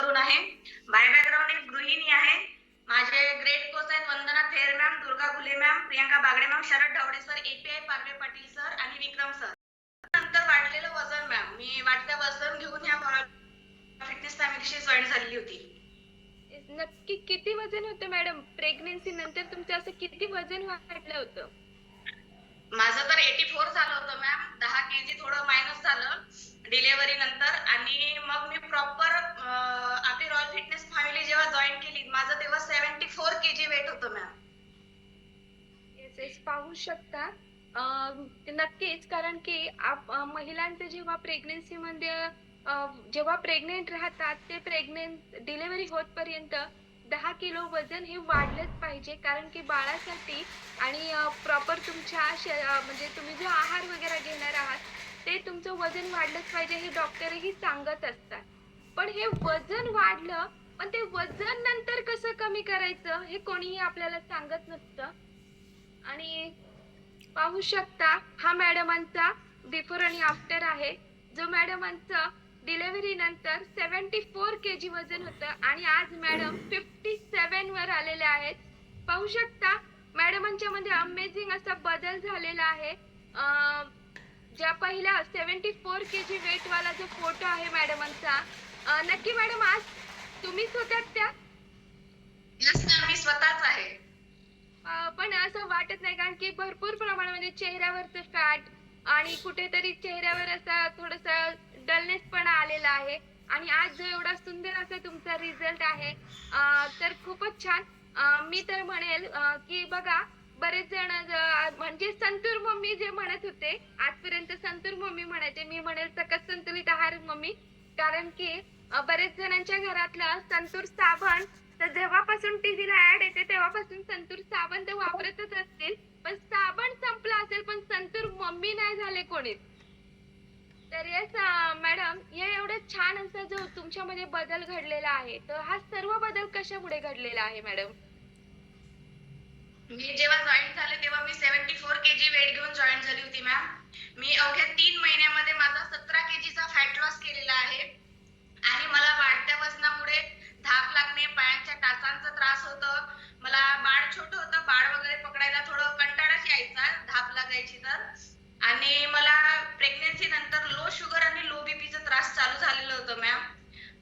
करून आहे. By background एक गृहिणी आहे. माझे ग्रेट कोच आहेत वंदना Ther ma'am Durga Ghule ma'am Priyanka Bagade ma'am Sharad Dhawale sir API Parve Patil sir आणि विक्रम सर नंतर वाढलेलं वजन मॅम मी वाढत्या वजन घेऊन ह्या फिटनेस फॅमिलीशी जॉईन झालेली होती. नक्की किती वजन होतं मॅडम प्रेग्नेन्सी नंतर तुमचं असं किती वजन वाढलं होतं? माझं तर एटी फोर झालं होतं मॅम दहा के जी थोडं मायनस झालं. डिलिव्हरी नंतर आणि मग मी प्रॉपर आपली रॉयल फिटनेस फॅमिली जेव्हा जॉईन केली माझं तेव्हा seventy four K G weight होतं मॅम येस येस पाहू शकता. नक्कीच कारण की आप महिलांचं जेव्हा प्रेग्नेन्सीमध्ये म्हणजे, जेव्हा प्रेग्नेंट राहतात ते प्रेग्नेंट डिलेव्हरी होतपर्यंत दहा किलो वजन हे वाढलंच पाहिजे. कारण की बाळासाठी आणि प्रॉपर तुमच्या म्हणजे तुम्ही जो आहार वगैरे घेणार आहात ते तुमचं वजन वाढलंच पाहिजे हे डॉक्टरही सांगत असतात. पण हे वजन वाढलं पण ते वजन नंतर कसं कमी करायचं हे कोणीही आपल्याला सांगत नसतं. आणि पाहू शकता हा मॅडमांचा बिफोर आणि आफ्टर आहे. जो मॅडमांचं डिलेव्हरी नंतर सेव्हन्टी फोर के जी वजन होतं आणि आज मॅडम फिफ्टी सेवन वर आलेले आहेत. पाहू शकता मॅडमांच्या मध्ये अमेझिंग असा बदल झालेला आहे. ज्या पहिल्या seventy four K G weight वाला जो फोटो आहे मॅडमांचा नक्की मॅडम आज तुम्हीच होत्यात त्या? मी स्वतःच आहे. पण असं वाटत नाही कारण की भरपूर प्रमाणामध्ये चेहऱ्यावरचं फॅट आणि कुठेतरी चेहऱ्यावर असा थोडासा डलनेस पण आलेला आहे. आणि आज जो एवढा सुंदर असा तुमचा रिझल्ट आहे तर खूपच छान. मी तर म्हणेल की बघा बरेच जण म्हणजे संतूर मम्मी जे म्हणत होते आजपर्यंत संतूर मम्मी म्हणायचे. मी म्हणेल सकस संतुलित आहार मम्मी. कारण की बरेच जणांच्या घरातलं संतूर साबण तर जेव्हापासून टीव्हीला ऍड येते तेव्हापासून संतूर साबण तर वापरतच असतील. पण साबण संपला असेल पण संतूर मम्मी नाही झाले कोणी तर येस मॅडम या एवढं छान असा जो तुमच्यामध्ये बदल घडलेला आहे तर हा सर्व बदल कशामुळे घडलेला आहे मॅडम? मी जेव्हा जॉईन झाले तेव्हा मी seventy four K G weight घेऊन जॉईन झाली होती मॅम मी अवघ्या तीन महिन्यामध्ये माझा सतरा के जीचा फॅट लॉस केलेला आहे. आणि मला वाढत्या वजनामुळे धाप लागणे पायांच्या टाचांचा त्रास होतो. मला बाळ छोटं होतं बाळ वगैरे पकडायला थोडं कंटाळाच यायचा धाप लागायची तर. आणि मला प्रेग्नेन्सी नंतर लो शुगर आणि लो बीपीचा त्रास चालू झालेला होतं मॅम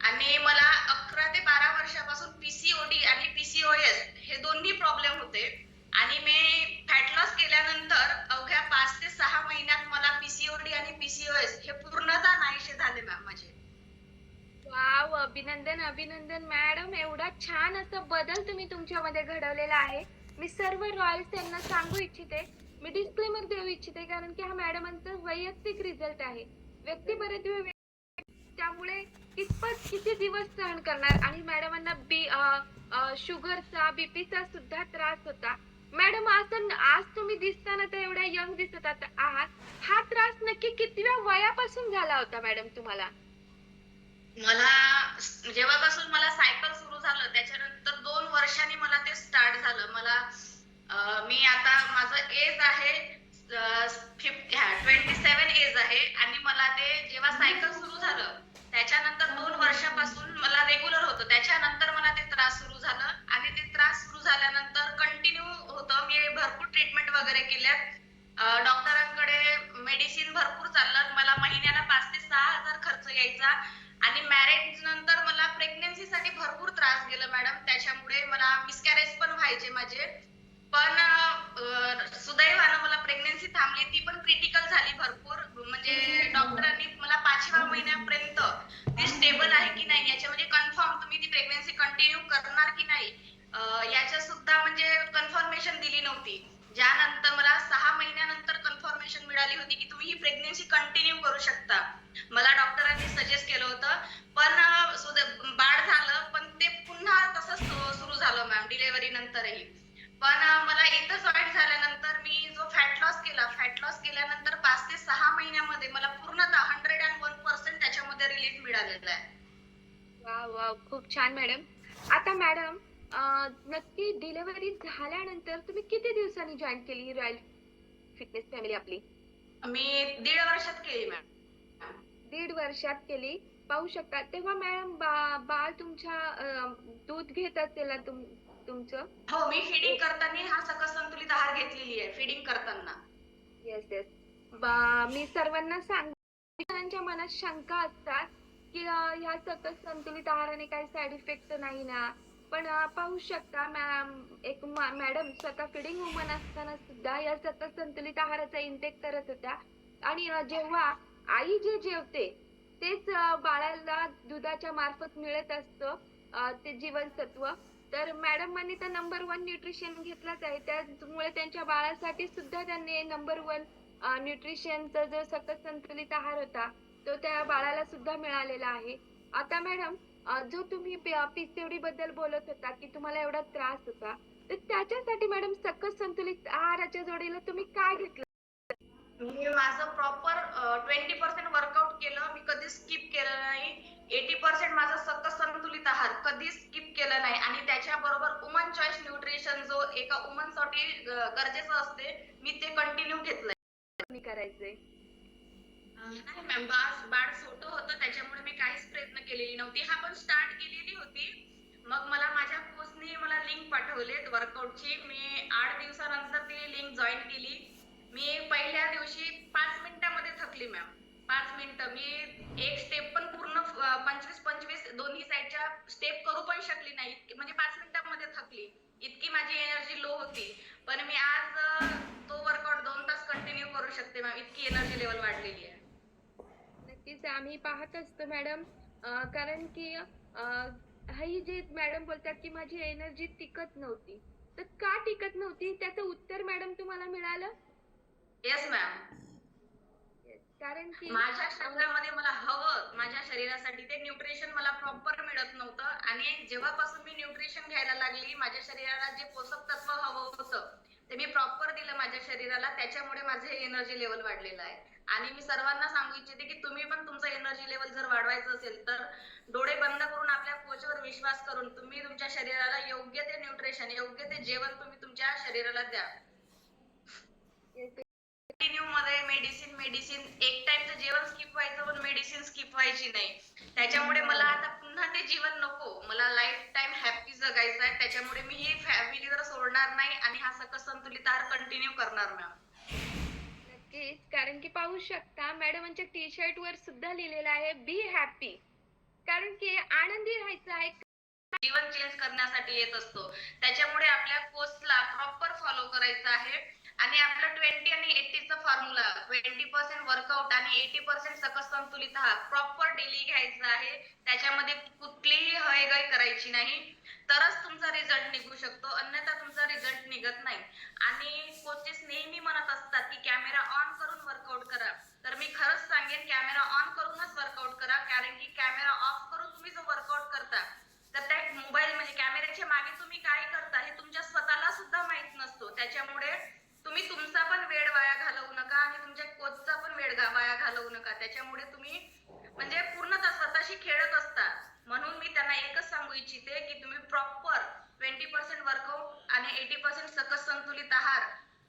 आणि मला अकरा ते बारा वर्षापासून पीसीओडी आणि पीसीओएस हे दोन्ही प्रॉब्लेम होते आणि मी फॅट लॉस केल्यानंतर अवघ्या पाच ते सहा महिन्यात मला पीसीओडी आणि पीसीओएस हे पूर्णतः नाहीसे झाले मॅम माझे. वाव अभिनंदन अभिनंदन मॅडम एवढा छान असा बदल तुम्ही तुमच्यामध्ये घडवलेला आहे. मी सर्व रॉयल्स त्यांना सांगू इच्छिते. मी डिस्क्लेमर देऊ इच्छिते कारण की हा मॅडमांचा वैयक्तिक रिझल्ट आहे. व्यक्ती बरेच त्यामुळे कितपत किती दिवस सहन करणार? आणि मॅडमांना बी शुगरचा बीपीचा सुद्धा त्रास होता. मॅडम असं आज तुम्ही दिसताना तर एवढ्या यंग दिसत आहात. हा त्रास नक्की कितव्या वयापासून झाला होता मॅडम तुम्हाला? मला जेव्हापासून मला सायकल सुरू झालं त्याच्यानंतर दोन वर्षांनी मला ते स्टार्ट झालं. मला मी आता माझं एज आहे ट्वेंटी सेवन एज आहे. आणि मला ते जेव्हा सायकल सुरू झालं त्याच्यानंतर दोन वर्षापासून मला रेग्युलर होतं. त्याच्यानंतर मला ते त्रास सुरू झालं. मी भरपूर ट्रीटमेंट वगैरे केल्यात डॉक्टरांकडे मेडिसिन भरपूर चाललं. मला महिन्याला पाच ते सहा हजार खर्च यायचा. आणि मॅरेज नंतर मला प्रेग्नेन्सीसाठी भरपूर त्रास गेला मॅडम त्याच्यामुळे मला मिसकॅरेज पण व्हायचे माझे. पण सुदैवानं मला प्रेग्नन्सी थांबली. ती पण क्रिटिकल झाली भरपूर. म्हणजे डॉक्टरांनी मला पाचव्या महिन्यापर्यंत मॅम डिलेव्हरी नंतरही. पण मला इथं जॉईन झाल्यानंतर मी जो फॅट लॉस केला फॅट लॉस केल्यानंतर पाच ते सहा महिन्यामध्ये मला पूर्णतः हंड्रेड अँड वन पर्सेंट त्याच्यामध्ये रिलीफ मिळालेला आहे. वा वा खूप छान मॅडम आता मॅडम नक्की डिलिव्हरी झाल्यानंतर तुम्ही किती दिवसांनी जॉईन केली रॉयल फिटनेस फॅमिली आपली? मी दीड वर्षात केली मॅम दीड वर्षात केली. पाहू शकता तेव्हा मॅडम बा बाळ तुमच्या दूध घेत असेल तुमचं? हो मी फिडिंग करताना हा सकस संतुलित आहार घेतलेली आहे फिडिंग करताना. येस येस मी सर्वांना सांग जणांच्या मनात शंका असतात की अं, ह्या सकस संतुलित आहाराने काही साईड इफेक्ट नाही ना? पण अं, पाहू शकता मॅम एक मा- मॅडम स्वतः फिडिंग वुमन असताना सुद्धा या सकस संतुलित आहाराचा इंटेक करत होत्या. आणि अं, जेव्हा आई जे जेवते तेच अं, बाळाला दुधाच्या मार्फत मिळत असतं अं, ते जीवनसत्व. तर मॅडमांनी तर नंबर वन न्यूट्रिशन घेतलाच आहे. त्यामुळे त्यांच्या बाळासाठी सुद्धा त्यांनी नंबर वन न्यूट्रिशनचा जो सकस संतुलित आहार होता तो त्या बाळाला सुद्धा मिळालेला आहे. आता मॅडम जो तुम्ही पीसीओडी बद्दल बोलत होता की तुम्हाला एवढा त्रास होता तर त्याच्यासाठी मॅडम सकस संतुलित आहाराच्या जोडीला तुम्ही काय घेतलं? मी माझं प्रॉपर ट्वेंटी पर्सेंट माझं सकस संतुलित आहार कधीच स्किप केलं नाही. आणि त्याच्याबरोबर वुमन चॉईस न्यूट्रिशन जो एका वुमनसाठी गरजेचं असते मी ते कंटिन्यू घेतलंय. करायचंय. नाही मॅम बाळ बाळ छोटं होतं त्याच्यामुळे मी काहीच प्रयत्न केलेली नव्हती. हा पण स्टार्ट केलेली होती. मग मला माझ्या कोचने मला लिंक पाठवलेत वर्कआउटची मी आठ दिवसानंतर ती लिंक जॉईन केली. मी पहिल्या दिवशी पाच मिनिटामध्ये थकली मॅम पाच मिनिटं. मी एक स्टेप पण पूर्ण पंचवीस पंचवीस दोन्ही साईडच्या स्टेप करू पण शकली नाही. म्हणजे पाच मिनिटामध्ये थकली. इतकी माझी एनर्जी लो होती. पण मी आज तो वर्कआउट दोन तास कंटिन्यू करू शकते मॅम. इतकी एनर्जी लेवल वाढलेली आहे. नक्कीच आम्ही पाहत असतो मॅडम. कारण की ही जे मॅडम बोलतात की माझी एनर्जी टिकत नव्हती. तर का टिकत नव्हती? त्याचं उत्तर मॅडम तुम्हाला मिळालं? येस मॅम कारण की माझ्या शरीरामध्ये मला हवं माझ्या शरीरासाठी ते न्यूट्रिशन मला प्रॉपर मिळत नव्हतं. आणि जेव्हापासून मी न्यूट्रिशन घ्यायला लागली माझ्या शरीराला जे पोषक तत्व हवं होतं ते मी प्रॉपर दिलं माझ्या शरीराला त्याच्यामुळे माझे एनर्जी लेवल वाढलेलं आहे. आणि मी सर्वांना सांगू इच्छिते की तुम्ही पण तुमचं एनर्जी लेवल जर वाढवायचं असेल तर डोळे बंद करून आपल्या कोचवर विश्वास करून तुम्ही तुमच्या शरीराला योग्य ते न्यूट्रिशन योग्य ते जेवण तुम्ही तुमच्या शरीराला द्या. मध्ये मेडिसिन मेडिसिन एक टाइमचं जेवण स्किप व्हायचं पण मेडिसिन स्किप व्हायची नाही. त्याच्यामुळे मला आता पुन्हा ते जीवन नको. मला लाईफ टाइम हॅपी जगायचं आहे त्याच्यामुळे मी ही फॅमिली जर सोडणार नाही आणि हा सकस संतुलित आहार कंटिन्यू करणार मॅम नक्कीच. कारण की पाहू शकता मॅडमांच्या टी शर्ट वर सुद्धा लिहिलेलं आहे बी हॅपी कारण की आनंदी राहायचं आहे. जीवन चेंज करण्यासाठी येत असतो. त्याच्यामुळे आपल्या कोर्सला प्रॉपर फॉलो करायचं आहे. आणि आपलं ट्वेंटी आणि एटीचा फॉर्म्युला ट्वेंटी पर्सेंट वर्कआउट आणि एटी पर्सेंट सकस संतुलित आहार प्रॉपर डेली घ्यायचा आहे. त्याच्यामध्ये कुठलीही हयगय करायची नाही. तरच तुमचा रिझल्ट निघू शकतो अन्यथा तुमचा रिझल्ट निघत नाही. आणि कोचेस नेहमी म्हणत असतात की कॅमेरा ऑन करून वर्कआउट करा. तर मी खरंच सांगेन कॅमेरा ऑन करूनच वर्कआउट करा. कारण की कॅमेरा ऑफ करून तुम्ही जो वर्कआउट करता तर त्या मोबाईल म्हणजे कॅमेऱ्याच्या मागे तुम्ही काय करता हे तुमच्या स्वतःला सुद्धा माहीत नसतो. त्याच्यामुळे तुम्ही तुमचा पण वेळ वाया घालवू नका आणि तुमच्या कोचचा पण वेळ वाया घालवू नका. त्याच्यामुळे तुम्ही म्हणजे पूर्णतः स्वतःशी खेळत असता. म्हणून मी त्यांना एकच सांगू इच्छिते की तुम्ही प्रॉपर ट्वेंटी पर्सेंट वर्कआउट आणि एटी पर्सेंट सकस संतुलित आहार.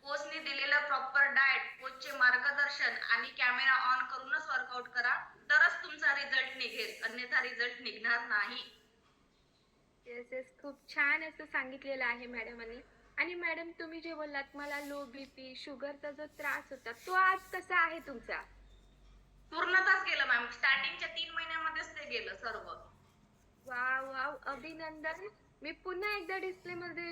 कोचने दिलेलं प्रॉपर डाएट कोचचे मार्गदर्शन आणि कॅमेरा ऑन करूनच वर्कआउट करा. तरच तुमचा रिझल्ट निघेल. अन्यथा रिझल्ट निघणार नाही. येस येस खूप छान असं सांगितलेलं आहे मॅडमांनी आणि मॅडम तुम्ही जे बोललात मला लो बीपी शुगरचा जो त्रास होता तो आज कसा आहे तुमचा? पूर्णतःच गेलं मॅम स्टार्टिंगच्या तीन महिन्यामध्येच ते गेलं सर्व. Wow wow. अभिनंदन. मी पुन्हा एकदा डिस्प्ले मध्ये